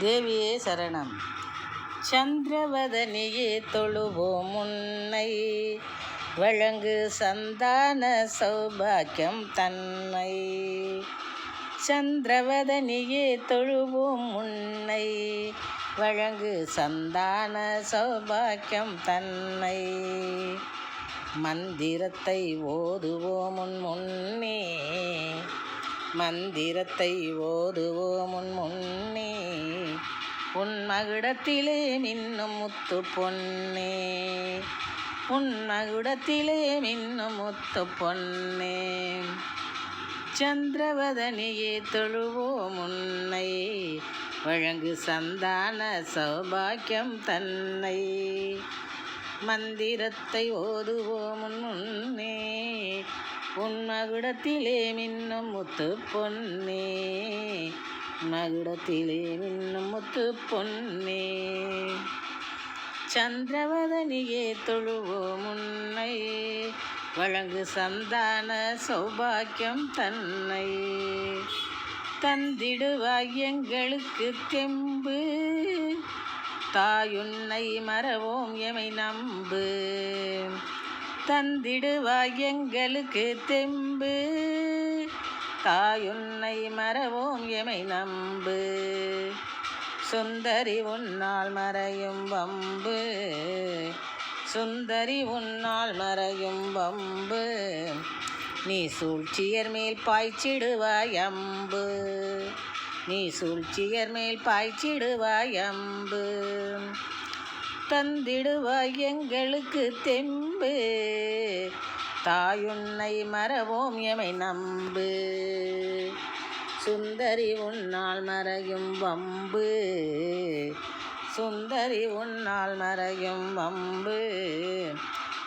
தேவியே சரணம். சந்திரவதனியே தொழுவோம் முன்னை வழங்கு சந்தான சௌபாக்கியம் தன்னை. சந்திரவதனியே தொழுவோம் முன்னை வழங்கு சந்தான சௌபாக்கியம் தன்னை. மந்திரத்தை ஓதுவோம் முன் முன்னே. மந்திரத்தை ஓதுவோம் முன் முன்னே. உன் மகுடத்திலே மின்னும் முத்து பொன்னே. உன் மகுடத்திலே மின்னும் முத்து பொன்னே. சந்திரவதனியே தொழுவோ முன்னை வழங்கு சந்தான சௌபாக்கியம் தன்னை. மந்திரத்தை ஓதுவோம் உன் உன்மகுடத்திலே மின்னும் முத்து பொன்னே. மகுடத்திலே மின்னும் முத்து பொன்னே. சந்திரவதனியே தொழுவோ முன்னை. வழங்கு சந்தான சௌபாக்கியம் தன்னை. தந்திடுவாய் எங்களுக்கு தெம்பு. தாயுன்னை மறவோம் எமை நம்பு. தந்திடுவாய் எங்களுக்கு தெம்பு. தாயுன்னை மறவோம் எமை நம்பு. சுந்தரி உன்னால் மறையும் வம்பு. சுந்தரி உன்னால் மறையும் வம்பு. நீ சூழ்ச்சியர் மேல் பாய்ச்சிடுவாய் அம்பு. நீ சூழ்ச்சியர் மேல் பாய்ச்சிடுவாய் அம்பு. தந்திடுவாய் எங்களுக்கு தெம்பு. தாயுன்னை மறவோம் எமை நம்பு. சுந்தரி உன்னால் மறையும் வம்பு. சுந்தரி உன்னால் மறையும் வம்பு.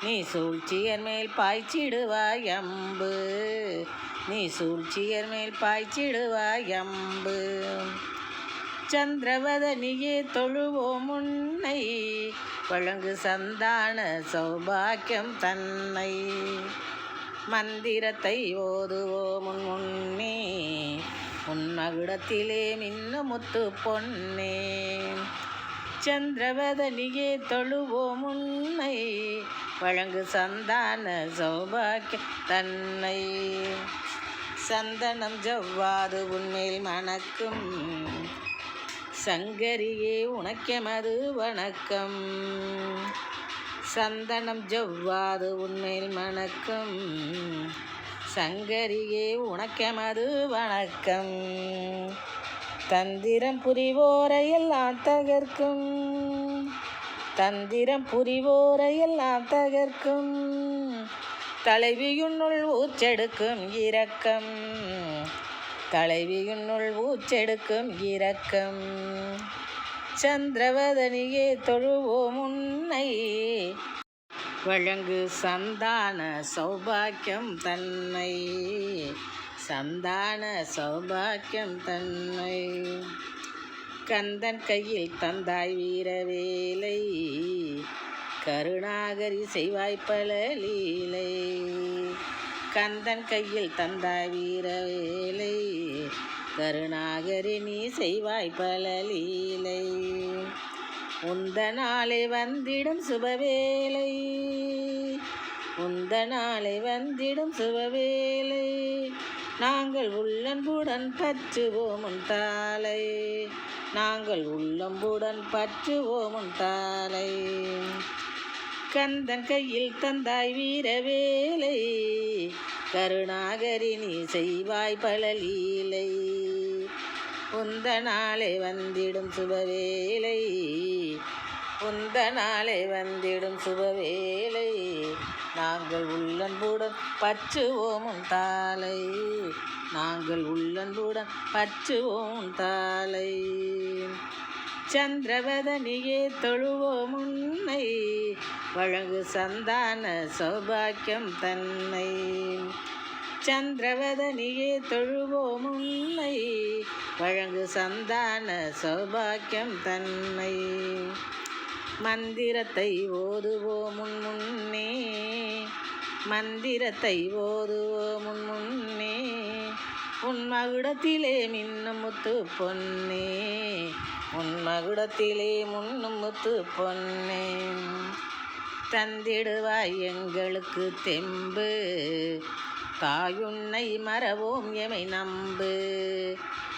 நீ சூழ்ச்சியர் மேல் பாய்ச்சிடுவாய் அம்பு. நீ சூழ்ச்சியர் மேல் பாய்ச்சிடுவாய் அம்பு. சந்திரவதனியே தொழுவோம் உன்னை. வழங்கு சந்தான சௌபாக்கியம் தன்னை. மந்திரத்தை ஓதுவோம் உன் முன்னே. உன் மகுடத்திலே மின்னு முத்து பொன்னே. சந்திரவதனியே தொழுவோம் உன்னை. வழங்கு சந்தான சௌபாக்கிய தன்னை. சந்தனம் ஜவ்வாது உன்மேல் மணக்கும். சங்கரியே உனக்கெமது வணக்கம்? சந்தனம் ஜவ்வாது உண்மையில் மணக்கும். சங்கரியே உனக்கெமது வணக்கம்? தந்திரம் புரிவோரையெல்லாம் தகர்க்கும். தந்திரம் புரிவோரையெல்லாம் தகர்க்கும். தலைவியுன்னுள் ஊச்செடுக்கும் இரக்கம். தலைவியுன்னுள் ஊச்செடுக்கும் இரக்கம். சந்திரவதனியே தொழுவோம் உன்னை. வழங்கு சந்தான சௌபாக்கியம் தன்னை. சந்தான சௌபாக்கியம் தன்னை. கந்தன் கையில் தந்தாய் வீரவேலை. கருணாகரி செய்வாய்ப்பல லீலை. கந்தன் கையில் தந்தாய் வீரவேலை. கருணாகரி நீ செய்வாய் பல லீலை உந்த நாளை வந்திடும் சுபவேலை உந்த நாளை வந்திடும் சுபவேலை நாங்கள் உள்ளன்புடன் பற்றுவோம் உன் தாளை. நாங்கள் உள்ளம்புடன் பற்றுவோம் உன் தாளை. கந்தன் கையில் தந்தாய் வீரவேலை கருணாகரி நீ செய்வாய் பல லீலை உந்த நாளை வந்திடும் சுபவேலை உந்த நாளை வந்திடும் சுபவேலை நாங்கள் உள்ளன்புடன் பற்றுவோம் உன் தாளை. நாங்கள் உள்ளன்புடன் பற்றுவோம் உன் தாளை. சந்திரவதனியே தொழுவோம் உன்னை. வழங்கு சந்தான சௌபாக்கியம் தன்னை. சந்திரவதனியே தொழுவோம் உன்னை. வழங்கு சந்தான சௌபாக்கியம் தன்னை. மந்திரத்தை ஓதுவோம் முன் முன்னே. மந்திரத்தை ஓதுவோம் முன் முன்னே. உன் மகுடத்திலே மின்னும் முத்து பொன்னே. உன் மகுடத்திலே முன்னும் முத்து பொன்னே. தந்திடுவாய் எங்களுக்கு தெம்பு. தாயுன்னை மறவோம் எமை நம்பு.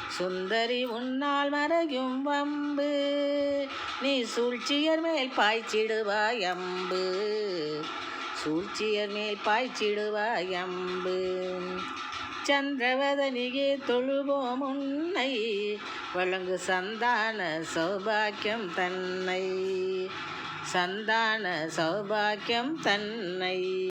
சுந்தரி உன்னால் மறையும் வம்பு. நீ சூழ்ச்சியர் மேல் பாய்ச்சிடுவாய் அம்பு. சூழ்ச்சியர் மேல் பாய்ச்சிடுவாய் அம்பு. சந்திரவதனியே தொழுவோம் உன்னை. வழங்கு சந்தான சௌபாக்கியம் தன்னை. சந்தான சௌபாக்கியம் தன்னை.